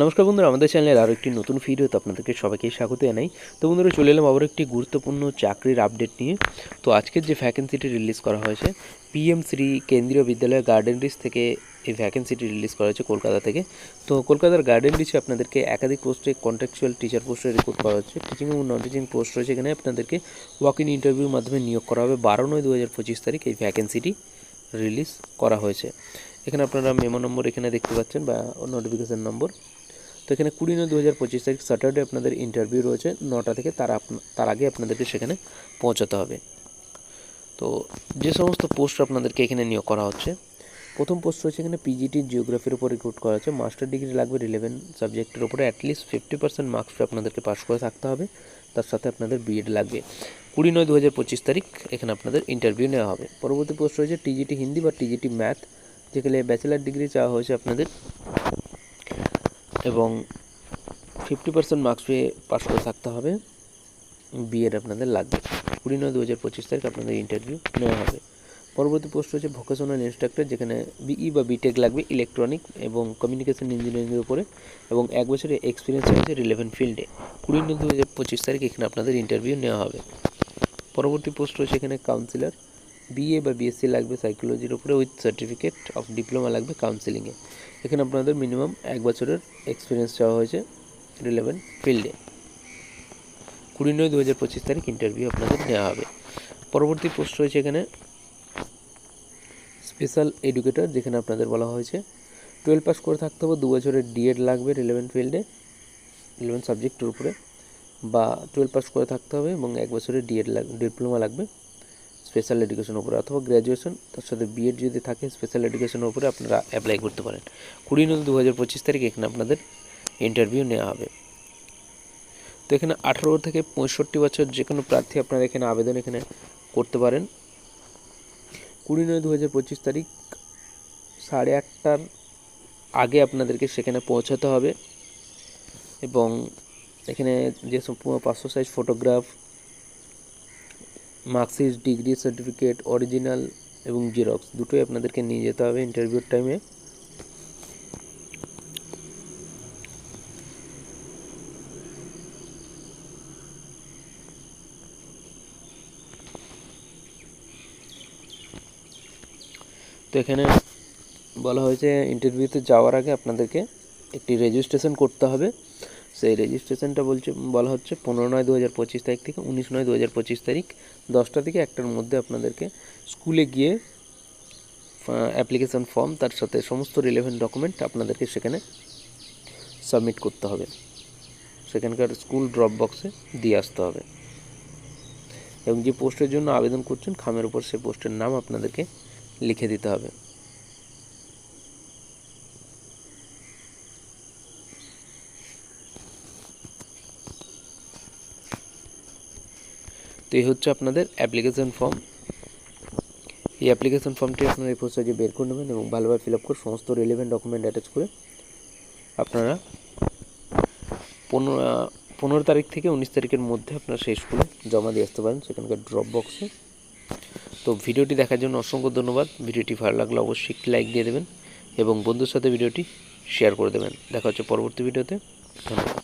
নমস্কার বন্ধুরা, আমাদের চ্যানেলের আরও একটি নতুন ভিডিওতে আপনাদেরকে সবাইকে স্বাগত জানাই। তো বন্ধুরা, চলে এলাম আবার একটি গুরুত্বপূর্ণ চাকরির আপডেট নিয়ে। তো আজকের যে ভ্যাকেন্সিটি রিলিজ করা হয়েছে পিএম শ্রী কেন্দ্রীয় বিদ্যালয় গার্ডেন রিচ থেকে এই ভ্যাকেন্সিটি রিলিজ করা হয়েছে কলকাতা থেকে। তো কলকাতার গার্ডেন রিচে আপনাদেরকে একাধিক পোস্টে কন্ট্রাকচুয়াল টিচার পোস্টে রিক্রুট করা হচ্ছে। টিচিং এবং নন টিচিং পোস্ট রয়েছে এখানে, আপনাদেরকে ওয়াক ইন ইন্টারভিউর মাধ্যমে নিয়োগ করা হবে। বারো নয় দু হাজার তারিখ এই ভ্যাকেন্সিটি রিলিজ করা হয়েছে। এখানে আপনারা মেমো নম্বর এখানে দেখতে পাচ্ছেন বা নোটিফিকেশান নম্বর এখানে কুড়ি নয় দু হাজার পঁচিশ তারিখ স্যাটারডে আপনাদের ইন্টারভিউ রয়েছে। নটা থেকে তার তার আগে আপনাদেরকে সেখানে পৌঁছাতে হবে। তো যে সমস্ত পোস্ট আপনাদেরকে এখানে নিয়োগ করা হচ্ছে, প্রথম পোস্ট রয়েছে এখানে পিজিটি জিওগ্রাফির উপর রিক্রুট করা হচ্ছে। মাস্টার ডিগ্রি লাগবে রিলেভেন সাবজেক্টের উপরে at least fifty percent marks আপনাদেরকে পাস করে থাকতে হবে। তার সাথে আপনাদের বিএড লাগবে। কুড়ি নয় দু হাজার পঁচিশ তারিখ এখানে আপনাদের ইন্টারভিউ নেওয়া হবে। পরবর্তী পোস্ট রয়েছে টিজিটি হিন্দি বা টিজিটি ম্যাথ যেখানে ব্যাচেলার ডিগ্রি চাওয়া হয়েছে আপনাদের এবং ফিফটি পার্সেন্ট মার্কস পেয়ে পাস করে থাকতে হবে। বিএড আপনাদের লাগবে। কুড়ি নয় দু হাজার পঁচিশ তারিখ আপনাদের ইন্টারভিউ নেওয়া হবে। পরবর্তী পোস্ট হচ্ছে ভোকেশনাল ইনস্ট্রাক্টর যেখানে বিই বা বিটেক লাগবে ইলেকট্রনিক এবং কমিউনিকেশন ইঞ্জিনিয়ারিংয়ের উপরে এবং এক বছরের এক্সপিরিয়েন্স আছে রিলেভেন্ট ফিল্ডে কুড়ি নয় দু হাজার পঁচিশ তারিখ এখানে আপনাদের ইন্টারভিউ নেওয়া হবে। পরবর্তী পোস্ট রয়েছে এখানে কাউন্সিলর বিএ বা বিএসসি লাগবে সাইকোলজির উপরে উইথ সার্টিফিকেট অফ ডিপ্লোমা লাগবে কাউন্সিলিংয়ে এখানে আপনাদের মিনিমাম এক বছরের এক্সপিরিয়েন্স চাওয়া হয়েছে রিলেভেন্ট ফিল্ডে কুড়ি নয় দু হাজার পঁচিশ তারিখ ইন্টারভিউ আপনাদের নেওয়া হবে। পরবর্তী পোস্ট রয়েছে এখানে স্পেশাল এডুকেটর যেখানে আপনাদের বলা হয়েছে টুয়েলভ পাস করে থাকতে হবে দু বছরের ডিএড লাগবে রিলেভেন্ট ফিল্ডে রিলেভেন্ট সাবজেক্টের উপরে। বা টুয়েলভ পাস করে থাকতে হবে এবং এক বছরের ডিএড লাগ ডিপ্লোমা লাগবে স্পেশাল এডুকেশনের উপরে অথবা গ্র্যাজুয়েশন তার সাথে বিএড যদি থাকে স্পেশাল এডুকেশনের উপরে আপনারা অ্যাপ্লাই করতে পারেন। কুড়ি নয় দু হাজার পঁচিশ তারিখ এখানে আপনাদের ইন্টারভিউ নেওয়া হবে। তো এখানে আঠারো থেকে পঁয়ষট্টি বছর যে কোনো প্রার্থী আপনারা এখানে আবেদন এখানে করতে পারেন। কুড়ি নয় দু হাজার পঁচিশ তারিখ সাড়ে আটটার আগে আপনাদেরকে সেখানে পৌঁছাতে হবে। এবং এখানে যে পাঁচশো size photograph marksheet degree certificate, original এবং জেরক্স। দুটোই আপনাদেরকে নিয়ে যেতে হবে ইন্টারভিউর টাইমে তো এখানে বলা হয়েছে ইন্টারভিউতে যাওয়ার আগে আপনাদেরকে একটি রেজিস্ট্রেশন করতে হবে। সেই রেজিস্ট্রেশনটা বলছে, বলা হচ্ছে পনেরো নয় দু হাজার পঁচিশ তারিখ থেকে উনিশ নয় দু হাজার পঁচিশ তারিখ দশটা থেকে একটার মধ্যে আপনাদেরকে স্কুলে গিয়ে অ্যাপ্লিকেশন ফর্ম তার সাথে সমস্ত রিলেভেন্ট ডকুমেন্ট আপনাদেরকে সেখানে সাবমিট করতে হবে। সেখানকার স্কুল ড্রপ বক্সে দিয়ে আসতে হবে। এবং যে পোস্টের জন্য আবেদন করছেন, খামের উপর সেই পোস্টের নাম আপনাদেরকে লিখে দিতে হবে। তো এই হচ্ছে আপনাদের অ্যাপ্লিকেশন ফর্ম এই অ্যাপ্লিকেশন ফর্মটি আপনারা এই সাইজে বের করে নেবেন এবং ভালোভাবে ফিল আপ করে সমস্ত রিলেভেন্ট ডকুমেন্ট অ্যাটাচ করে আপনারা পনেরো পনেরো তারিখ থেকে উনিশ তারিখের মধ্যে আপনারা স্কুলে জমা দিয়ে আসতে পারেন সেখানকার ড্রপ বক্সে তো ভিডিওটি দেখার জন্য অসংখ্য ধন্যবাদ। ভিডিওটি ভালো লাগলে অবশ্যই লাইক দিয়ে দেবেন এবং বন্ধুর সাথে ভিডিওটি শেয়ার করে দেবেন। দেখা হচ্ছে পরবর্তী ভিডিওতে। ধন্যবাদ।